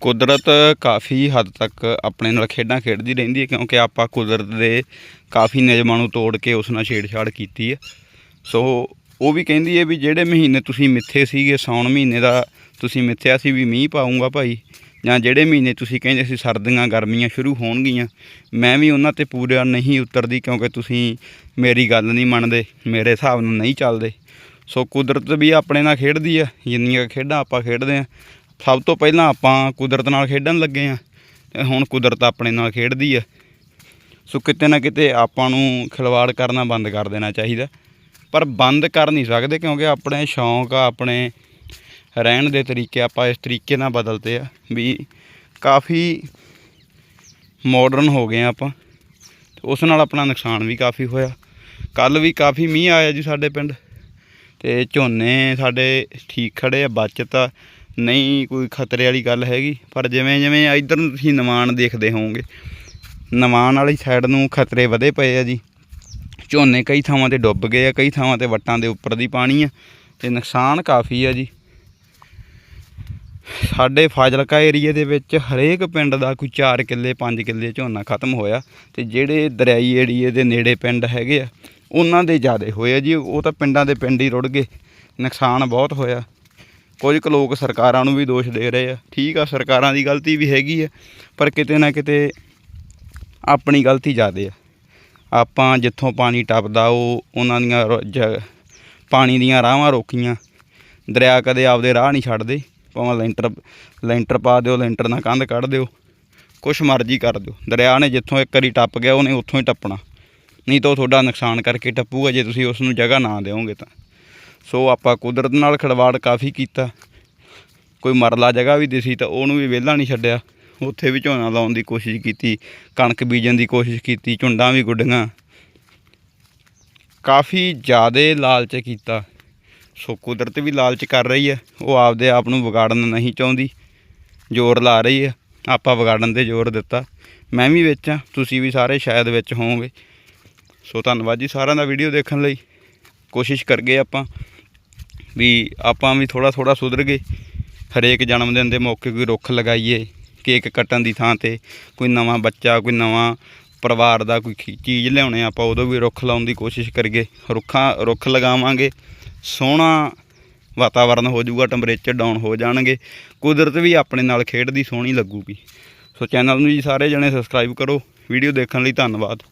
ਕੁਦਰਤ ਕਾਫੀ ਹੱਦ ਤੱਕ ਆਪਣੇ ਨਾਲ ਖੇਡਾਂ ਖੇਡਦੀ ਰਹਿੰਦੀ ਹੈ, ਕਿਉਂਕਿ ਆਪਾਂ ਕੁਦਰਤ ਦੇ ਕਾਫੀ ਨਿਯਮਾਂ ਨੂੰ ਤੋੜ ਕੇ ਉਸ ਨਾਲ ਛੇੜਛਾੜ ਕੀਤੀ ਹੈ। ਸੋ ਉਹ ਵੀ ਕਹਿੰਦੀ ਹੈ ਵੀ ਜਿਹੜੇ ਮਹੀਨੇ ਤੁਸੀਂ ਮਿੱਥੇ ਸੀਗੇ, ਸਾਉਣ ਮਹੀਨੇ ਦਾ ਤੁਸੀਂ ਮਿੱਥਿਆ ਸੀ ਵੀ ਮੀਂਹ ਪਾਉਂਗਾ ਭਾਈ, ਜਾਂ ਜਿਹੜੇ ਮਹੀਨੇ ਤੁਸੀਂ ਕਹਿੰਦੇ ਸੀ ਸਰਦੀਆਂ ਗਰਮੀਆਂ ਸ਼ੁਰੂ ਹੋਣਗੀਆਂ, ਮੈਂ ਵੀ ਉਹਨਾਂ ਤੇ ਪੂਰਾ ਨਹੀਂ ਉਤਰਦੀ ਕਿਉਂਕਿ ਤੁਸੀਂ ਮੇਰੀ ਗੱਲ ਨਹੀਂ ਮੰਨਦੇ, ਮੇਰੇ ਹਿਸਾਬ ਨਾਲ ਨਹੀਂ ਚੱਲਦੇ। ਸੋ ਕੁਦਰਤ ਵੀ ਆਪਣੇ ਨਾਲ ਖੇਡਦੀ ਆ ਜਿੰਨੀਆਂ ਖੇਡਾਂ ਆਪਾਂ ਖੇਡਦੇ ਆ ਸਭ ਤੋਂ ਪਹਿਲਾਂ ਆਪਾਂ ਕੁਦਰਤ ਨਾਲ ਖੇਡਣ ਲੱਗੇ ਆ ਤੇ ਹੁਣ ਕੁਦਰਤ ਆਪਣੇ ਨਾਲ ਖੇਡਦੀ ਆ। ਸੋ ਕਿਤੇ ਨਾ ਕਿਤੇ ਆਪਾਂ ਨੂੰ ਖਿਲਵਾੜ ਕਰਨਾ ਬੰਦ ਕਰ ਦੇਣਾ ਚਾਹੀਦਾ। ਪਰ ਬੰਦ ਕਰ ਨਹੀਂ ਸਕਦੇ ਕਿਉਂਕਿ ਆਪਣੇ ਸ਼ੌਂਕ ਆ, ਆਪਣੇ ਰਹਿਣ ਦੇ ਤਰੀਕੇ ਆਪਾਂ ਇਸ ਤਰੀਕੇ ਨਾਲ ਬਦਲਤੇ ਆ ਵੀ ਕਾਫੀ ਮਾਡਰਨ ਹੋ ਗਏ ਆ ਆਪਾਂ। ਉਸ ਨਾਲ ਆਪਣਾ ਨੁਕਸਾਨ ਵੀ ਕਾਫੀ ਹੋਇਆ। ਕੱਲ ਵੀ ਕਾਫੀ ਮੀਂਹ ਆਇਆ ਜੀ ਸਾਡੇ ਪਿੰਡ। ਤੇ ਝੋਨੇ ਸਾਡੇ ਠੀਕ ਖੜੇ ਆ, ਬਚਤ ਆ। ਨਹੀਂ ਕੋਈ ਖਤਰੇ ਵਾਲੀ ਗੱਲ ਹੈਗੀ, ਪਰ ਜਿਵੇਂ ਜਿਵੇਂ ਇਧਰ ਨੂੰ ਤੁਸੀਂ ਨਿਮਾਣ ਦੇਖਦੇ ਹੋਵੋਗੇ। ਨਿਮਾਣ ਵਾਲੀ ਸਾਈਡ ਨੂੰ ਖਤਰੇ ਵਧੇ ਪਏ ਆ ਜੀ। ਝੋਨੇ ਕਈ ਥਾਵਾਂ ਤੇ ਡੁੱਬ ਗਏ ਆ, ਕਈ ਥਾਵਾਂ ਤੇ ਵੱਟਾਂ ਦੇ ਉੱਪਰ ਦੀ ਪਾਣੀ ਆ, ਤੇ ਨੁਕਸਾਨ ਕਾਫੀ ਆ ਜੀ। ਸਾਡੇ ਫਾਜ਼ਿਲਕਾ ਏਰੀਏ ਦੇ ਵਿੱਚ ਹਰੇਕ ਪਿੰਡ ਦਾ ਕੋਈ 4 ਕਿੱਲੇ 5 ਕਿੱਲੇ ਝੋਨਾ ਖਤਮ ਹੋਇਆ, ਤੇ ਜਿਹੜੇ ਦਰਿਆਈ ਏਰੀਏ ਦੇ ਨੇੜੇ ਪਿੰਡ ਹੈਗੇ ਆ ਉਹਨਾਂ ਦੇ ਜ਼ਿਆਦੇ ਹੋਏ ਆ ਜੀ, ਉਹ ਤਾਂ ਪਿੰਡਾਂ ਦੇ ਪਿੰਡ ਹੀ ਰੁੜ ਗਏ। ਨੁਕਸਾਨ ਬਹੁਤ ਹੋਇਆ। ਕੁਝ ਕੁ ਲੋਕ ਸਰਕਾਰਾਂ ਨੂੰ ਵੀ ਦੋਸ਼ ਦੇ ਰਹੇ ਆ। ਠੀਕ ਆ, ਸਰਕਾਰਾਂ ਦੀ ਗਲਤੀ ਵੀ ਹੈਗੀ ਆ, ਪਰ ਕਿਤੇ ਨਾ ਕਿਤੇ ਆਪਣੀ ਗਲਤੀ ਜ਼ਿਆਦੇ ਆ। ਆਪਾਂ ਜਿੱਥੋਂ ਪਾਣੀ ਟੱਪਦਾ, ਉਹ ਉਹਨਾਂ ਦੀਆਂ ਰੋ- ਜ- ਪਾਣੀ ਦੀਆਂ ਰਾਹਾਂ ਰੋਕੀਆਂ। ਦਰਿਆ ਕਦੇ ਆਪਦੇ ਰਾਹ ਨਹੀਂ ਛੱਡਦੇ। ਭਾਵੇਂ ਲੈਂਟਰ ਲੈਂਟਰ ਪਾ ਦਿਓ, ਲੈਂਟਰ ਨਾਲ ਕੰਧ ਕੱਢ ਦਿਓ। ਕੁਛ ਮਰਜ਼ੀ ਕਰ ਦਿਓ। ਦਰਿਆ ਨੇ ਜਿੱਥੋਂ ਇੱਕ ਵਾਰੀ ਟੱਪ ਗਿਆ, ਉਹਨੇ ਉੱਥੋਂ ਹੀ ਟੱਪਣਾ। ਨਹੀਂ ਤਾਂ ਉਹ ਤੁਹਾਡਾ ਨੁਕਸਾਨ ਕਰਕੇ ਟੱਪੂਗਾ ਜੇ ਤੁਸੀਂ ਉਸ ਨੂੰ ਜਗ੍ਹਾ ਨਾ ਦਿਓਗੇ ਤਾਂ। ਸੋ ਆਪਾਂ ਕੁਦਰਤ ਨਾਲ ਖਿਲਵਾੜ ਕਾਫੀ ਕੀਤਾ। ਕੋਈ ਮਰਲਾ ਜਗ੍ਹਾ ਵੀ ਦਿਸੀ ਤਾਂ ਉਹਨੂੰ ਵੀ ਵਿਹਲਾ ਨਹੀਂ ਛੱਡਿਆ। ਉੱਥੇ ਵੀ ਝੋਨਾ ਲਾਉਣ ਦੀ ਕੋਸ਼ਿਸ਼ ਕੀਤੀ, ਕਣਕ ਬੀਜਣ ਦੀ ਕੋਸ਼ਿਸ਼ ਕੀਤੀ, ਝੁੰਡਾਂ ਵੀ ਗੁੱਡੀਆਂ। ਕਾਫੀ ਜ਼ਿਆਦਾ ਲਾਲਚ ਕੀਤਾ। ਸੋ ਕੁਦਰਤ ਵੀ ਲਾਲਚ ਕਰ ਰਹੀ ਹੈ। ਉਹ ਆਪਦੇ ਆਪ ਨੂੰ ਵਿਗਾੜਨ ਨਹੀਂ ਚਾਹੁੰਦੀ। ਜ਼ੋਰ ਲਾ ਰਹੀ ਹੈ। ਆਪਾਂ ਵਿਗਾੜਨ ਤੇ ਜ਼ੋਰ ਦਿੱਤਾ। ਮੈਂ ਵੀ ਵਿੱਚ ਹਾਂ। ਤੁਸੀਂ ਵੀ ਸਾਰੇ ਸ਼ਾਇਦ ਵਿੱਚ ਹੋਵੋਗੇ। ਸੋ ਧੰਨਵਾਦ ਜੀ ਸਾਰਿਆਂ ਦਾ ਵੀਡੀਓ ਦੇਖਣ ਲਈ। ਕੋਸ਼ਿਸ਼ ਕਰਗੇ ਆਪਾਂ ਵੀ ਆਪਾਂ ਵੀ ਥੋੜਾ ਥੋੜਾ ਸੁਧਰ ਗਏ ਹਰੇਕ ਜਨਮ ਦਿਨ ਦੇ ਮੌਕੇ ਕੋਈ ਰੁੱਖ ਲਗਾਈਏ, ਕੇਕ ਕੱਟਣ ਦੀ ਥਾਂ ਤੇ ਕੋਈ ਨਵਾਂ ਬੱਚਾ, ਕੋਈ ਨਵਾਂ ਪਰਿਵਾਰ ਦਾ ਕੋਈ ਚੀਜ਼ ਲਿਆਉਣੇ ਆਪਾਂ ਉਦੋਂ ਵੀ ਰੁੱਖ ਲਾਉਣ ਦੀ ਕੋਸ਼ਿਸ਼ ਕਰਗੇ। ਰੁੱਖਾਂ ਰੁੱਖ ਲਗਾਵਾਂਗੇ, ਸੋਹਣਾ ਵਾਤਾਵਰਨ ਹੋ ਜਾਊਗਾ ਟੈਂਪਰੇਚਰ ਡਾਊਨ ਹੋ ਜਾਣਗੇ। ਕੁਦਰਤ ਵੀ ਆਪਣੇ ਨਾਲ ਖੇਡਦੀ ਸੋਹਣੀ ਲੱਗੂਗੀ। ਸੋ ਚੈਨਲ ਨੂੰ ਜੀ ਸਾਰੇ ਜਣੇ ਸਬਸਕ੍ਰਾਈਬ ਕਰੋ। ਵੀਡੀਓ ਦੇਖਣ ਲਈ ਧੰਨਵਾਦ।